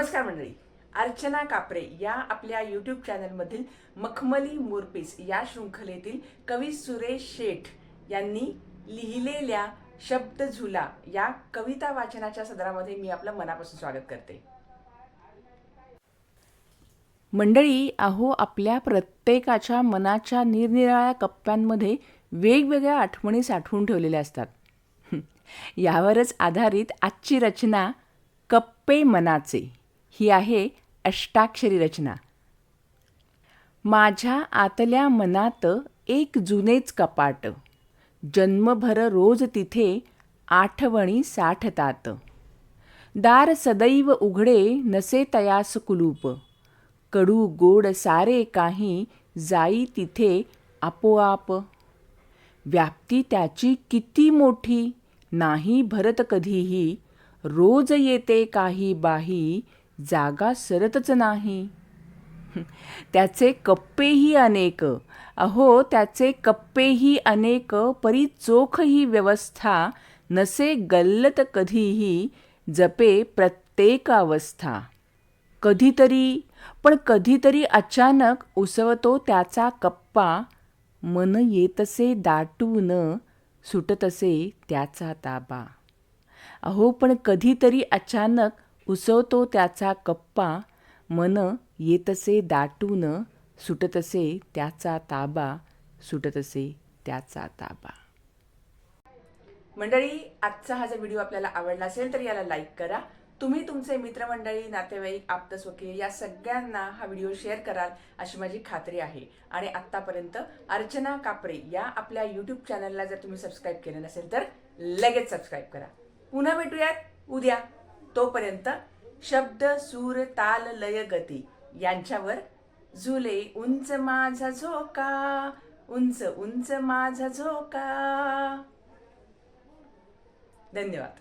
नमस्कार मंडळी. अर्चना कापरे या आपल्या यूट्यूब चॅनलमधील मखमली मोरपीस या शृंखलेतील कवी सुरेश शेठ यांनी लिहिलेल्या शब्द झुला या कविता वाचनाच्या सदरामध्ये मी आपलं मनापासून स्वागत करते. मंडळी अहो आपल्या प्रत्येकाच्या मनाच्या निरनिराळ्या कप्प्यांमध्ये वेगवेगळ्या आठवणी साठवून ठेवलेल्या असतात. यावरच आधारित आजची रचना कप्पे मनाचे. ही आहे अष्टाक्षरी रचना. माझ्या आतल्या मनात एक जुनेच कपाट. जन्मभर रोज तिथे आठवणी साठतात. दार सदैव उघडे नसे तयास कुलूप. कडू गोड सारे काही जाई तिथे आपोआप. व्याप्ती त्याची किती मोठी नाही भरत कधीही. रोज येते काही बाही जागा सरतच नाही. त्याचे कप्पेही अनेक. अहो त्याचे कप्पेही अनेक परी चोख ही व्यवस्था नसे गल्लत कधीही जपे प्रत्येक अवस्था. कधीतरी पण कधीतरी अचानक उसवतो त्याचा कप्पा मन येतसे दाटून सुटतसे त्याचा ताबा. अहो पण कधीतरी अचानक उसवतो त्याचा कप्पा मन येतसे दाटून सुटतसे त्याचा ताबा सुटतसे त्याचा ताबा. मंडळी आजचा हा जर व्हिडिओ आपल्याला आवडला असेल तर याला लाईक करा. तुम्ही तुमचे मित्रमंडळी नातेवाईक आप्तस्वकीय या सगळ्यांना हा व्हिडिओ शेअर कराल अशी माझी खात्री आहे. आणि आत्तापर्यंत अर्चना कापरे या आपल्या यूट्यूब चॅनलला जर तुम्ही सबस्क्राईब केलं नसेल तर लगेच सबस्क्राईब करा. पुन्हा भेटूयात. उद्या. तोपर्यंत शब्द सूर ताल लय गती यांच्यावर झुले उंच माझा झोका उंच उंच माझा झोका. धन्यवाद.